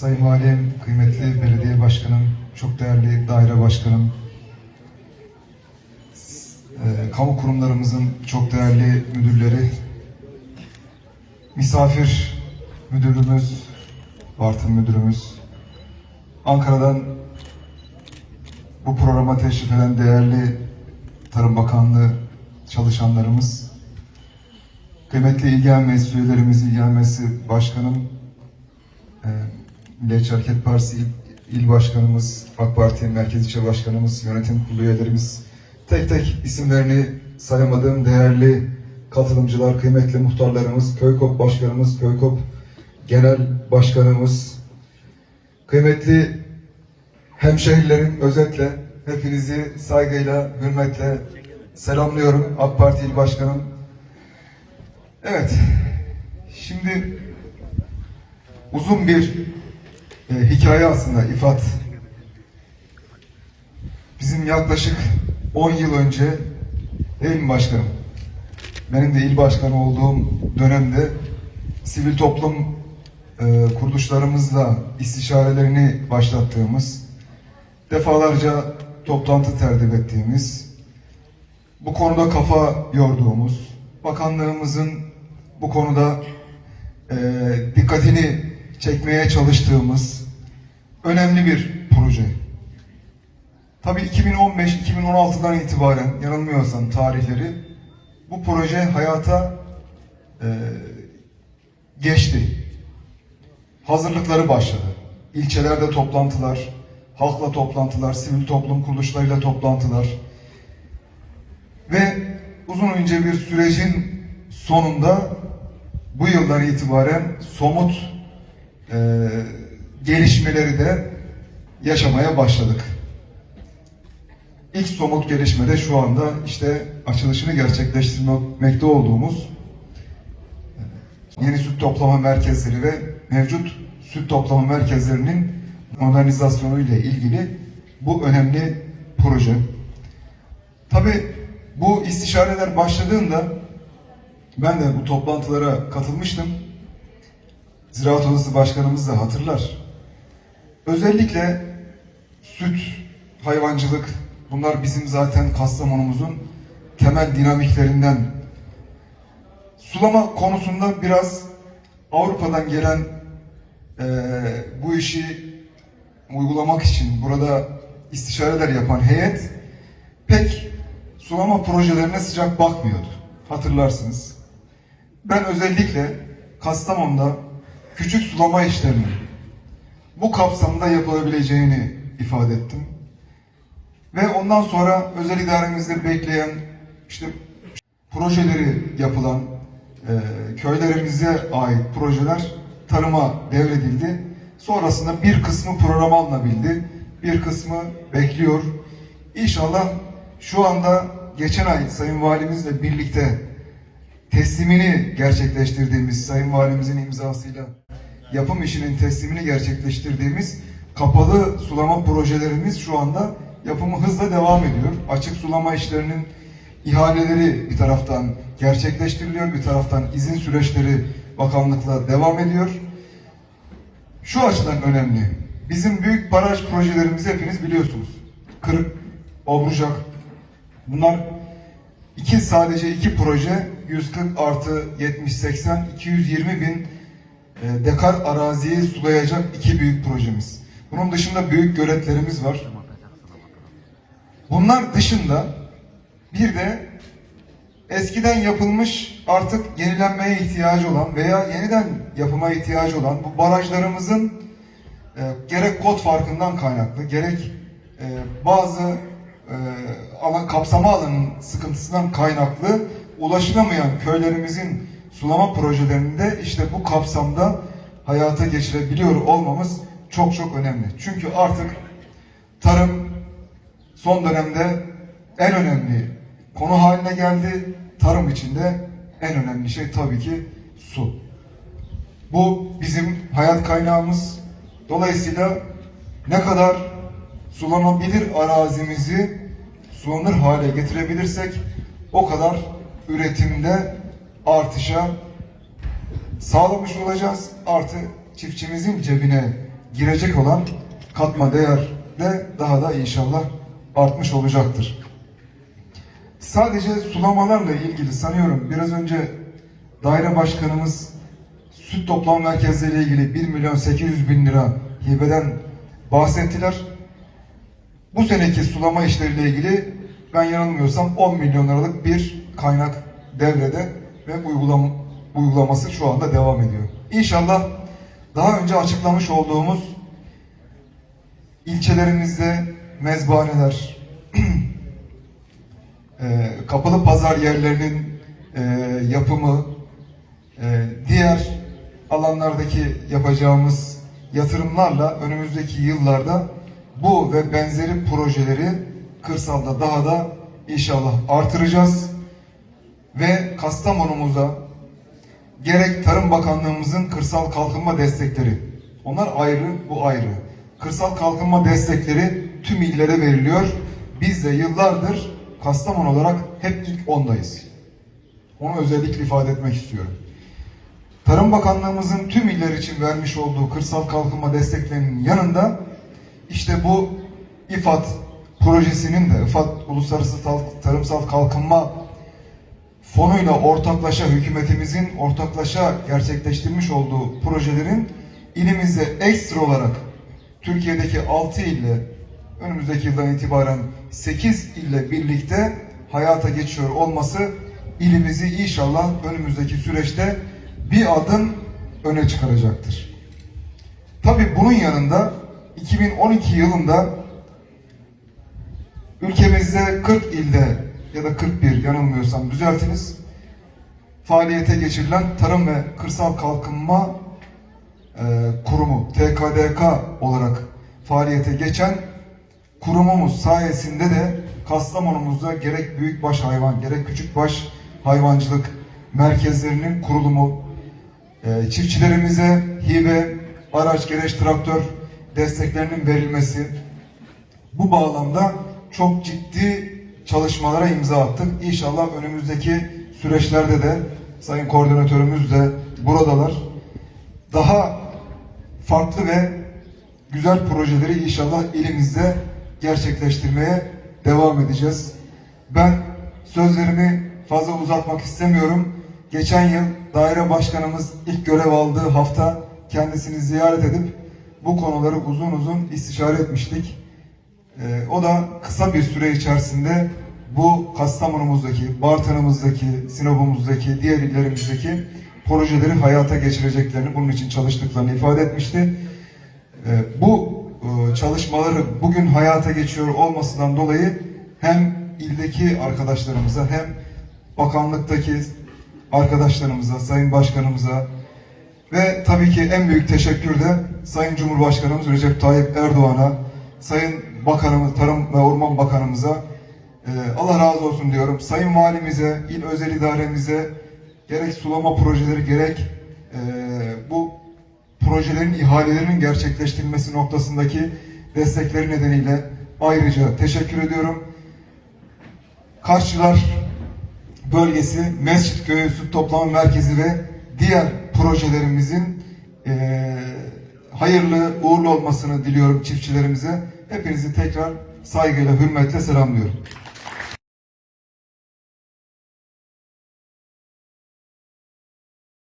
Sayın Valim, kıymetli belediye başkanım, çok değerli daire başkanım, e, kamu kurumlarımızın çok değerli müdürleri, misafir müdürümüz, Bartın müdürümüz, Ankara'dan bu programa teşrif eden değerli Tarım Bakanlığı çalışanlarımız, kıymetli İlgen Meclisi üyelerimiz, İlgen Başkanım, e, Milliyetçi Hareket Partisi İl, İl Başkanımız, AK Parti Merkez İlçe Başkanımız, yönetim kurulu üyelerimiz, tek tek isimlerini sayamadığım değerli katılımcılar, kıymetli muhtarlarımız, Köykop Başkanımız, Köykop Genel Başkanımız, kıymetli hemşehrilerim özetle hepinizi saygıyla, hürmetle selamlıyorum AK Parti İl Başkanım. Evet, şimdi uzun bir e, hikaye aslında İfat. Bizim yaklaşık 10 yıl önce mi başkanım? Benim de il başkanı olduğum dönemde sivil toplum e, kuruluşlarımızla istişarelerini başlattığımız, defalarca toplantı tertip ettiğimiz, bu konuda kafa yorduğumuz, bakanlığımızın bu konuda e, dikkatini çekmeye çalıştığımız önemli bir proje. Tabii 2015-2016'dan itibaren yanılmıyorsam tarihleri bu proje hayata e, geçti. Hazırlıkları başladı. İlçelerde toplantılar, halkla toplantılar, sivil toplum kuruluşlarıyla toplantılar ve uzun önce bir sürecin sonunda bu yıldan itibaren somut e, gelişmeleri de yaşamaya başladık. İlk somut gelişme de şu anda işte açılışını gerçekleştirmekte olduğumuz yeni süt toplama merkezleri ve mevcut süt toplama merkezlerinin modernizasyonu ile ilgili bu önemli proje. Tabi bu istişareler başladığında ben de bu toplantılara katılmıştım. Ziraat Odası Başkanımız da hatırlar. Özellikle süt, hayvancılık bunlar bizim zaten Kastamonumuzun temel dinamiklerinden. Sulama konusunda biraz Avrupa'dan gelen eee, bu işi uygulamak için burada istişareler yapan heyet pek sulama projelerine sıcak bakmıyordu. Hatırlarsınız. Ben özellikle Kastamonu'da küçük sulama işlerinin bu kapsamda yapılabileceğini ifade ettim. Ve ondan sonra özel idaremizde bekleyen işte projeleri yapılan e, köylerimize ait projeler tarıma devredildi. Sonrasında bir kısmı programa alınabildi. Bir kısmı bekliyor. İnşallah şu anda geçen ay Sayın Valimizle birlikte teslimini gerçekleştirdiğimiz Sayın Valimizin imzasıyla yapım işinin teslimini gerçekleştirdiğimiz kapalı sulama projelerimiz şu anda yapımı hızla devam ediyor. Açık sulama işlerinin ihaleleri bir taraftan gerçekleştiriliyor, bir taraftan izin süreçleri bakanlıkla devam ediyor. Şu açıdan önemli. Bizim büyük baraj projelerimizi hepiniz biliyorsunuz. Kırık, Obrucak. Bunlar iki sadece iki proje 140 artı 70 80 220 bin dekar araziyi sulayacak iki büyük projemiz. Bunun dışında büyük göletlerimiz var. Bunlar dışında bir de eskiden yapılmış artık yenilenmeye ihtiyacı olan veya yeniden yapıma ihtiyacı olan bu barajlarımızın e, gerek kod farkından kaynaklı gerek e, bazı e, alan kapsama alanının sıkıntısından kaynaklı ulaşılamayan köylerimizin sulama projelerinde işte bu kapsamda hayata geçirebiliyor olmamız çok çok önemli. Çünkü artık tarım son dönemde en önemli konu haline geldi. Tarım içinde en önemli şey tabii ki su. Bu bizim hayat kaynağımız. Dolayısıyla ne kadar sulanabilir arazimizi sulanır hale getirebilirsek o kadar üretimde artışa sağlamış olacağız. Artı çiftçimizin cebine girecek olan katma değer de daha da inşallah artmış olacaktır. Sadece sulamalarla ilgili sanıyorum biraz önce daire başkanımız süt toplam merkezleriyle ilgili 1 milyon 800 bin lira hibeden bahsettiler. Bu seneki sulama işleriyle ilgili ben yanılmıyorsam 10 milyon liralık bir kaynak devrede ve uygulam uygulaması şu anda devam ediyor. İnşallah daha önce açıklamış olduğumuz ilçelerimizde mezbahaneler, e, kapalı pazar yerlerinin e, yapımı, e, diğer alanlardaki yapacağımız yatırımlarla önümüzdeki yıllarda bu ve benzeri projeleri kırsalda daha da inşallah artıracağız ve Kastamonumuza gerek Tarım Bakanlığımızın kırsal kalkınma destekleri onlar ayrı bu ayrı. Kırsal kalkınma destekleri tüm illere veriliyor. Biz de yıllardır Kastamonu olarak hep ilk ondayız. Onu özellikle ifade etmek istiyorum. Tarım Bakanlığımızın tüm iller için vermiş olduğu kırsal kalkınma desteklerinin yanında işte bu İFAD projesinin de İFAD Uluslararası Tarımsal Kalkınma fonuyla ortaklaşa hükümetimizin ortaklaşa gerçekleştirmiş olduğu projelerin ilimizde ekstra olarak Türkiye'deki 6 ille önümüzdeki yıldan itibaren 8 ille birlikte hayata geçiyor olması ilimizi inşallah önümüzdeki süreçte bir adım öne çıkaracaktır. Tabi bunun yanında 2012 yılında ülkemizde 40 ilde ya da 41 yanılmıyorsam düzeltiniz. Faaliyete geçirilen Tarım ve Kırsal Kalkınma e, Kurumu TKDK olarak faaliyete geçen kurumumuz sayesinde de Kastamonumuzda gerek büyükbaş hayvan gerek küçükbaş hayvancılık merkezlerinin kurulumu e, çiftçilerimize hibe, araç, gereç, traktör desteklerinin verilmesi. Bu bağlamda çok ciddi çalışmalara imza attık. İnşallah önümüzdeki süreçlerde de Sayın Koordinatörümüz de buradalar. Daha farklı ve güzel projeleri inşallah elimizde gerçekleştirmeye devam edeceğiz. Ben sözlerimi fazla uzatmak istemiyorum. Geçen yıl daire başkanımız ilk görev aldığı hafta kendisini ziyaret edip bu konuları uzun uzun istişare etmiştik. Ee, o da kısa bir süre içerisinde bu Kastamonumuzdaki, Bartın'ımızdaki, Sinop'umuzdaki, diğer illerimizdeki projeleri hayata geçireceklerini, bunun için çalıştıklarını ifade etmişti. Ee, bu e, çalışmaları bugün hayata geçiyor olmasından dolayı hem ildeki arkadaşlarımıza hem bakanlıktaki arkadaşlarımıza, Sayın Başkanımıza ve tabii ki en büyük teşekkür de Sayın Cumhurbaşkanımız Recep Tayyip Erdoğan'a, Sayın Bakanımız, Tarım ve Orman Bakanımıza e, Allah razı olsun diyorum. Sayın Valimize, il özel idaremize gerek sulama projeleri gerek e, bu projelerin ihalelerinin gerçekleştirilmesi noktasındaki destekleri nedeniyle ayrıca teşekkür ediyorum. Karşılar bölgesi, Mescit Köyü Süt Toplama Merkezi ve diğer projelerimizin eee, hayırlı, uğurlu olmasını diliyorum çiftçilerimize. Hepinizi tekrar saygıyla, hürmetle selamlıyorum.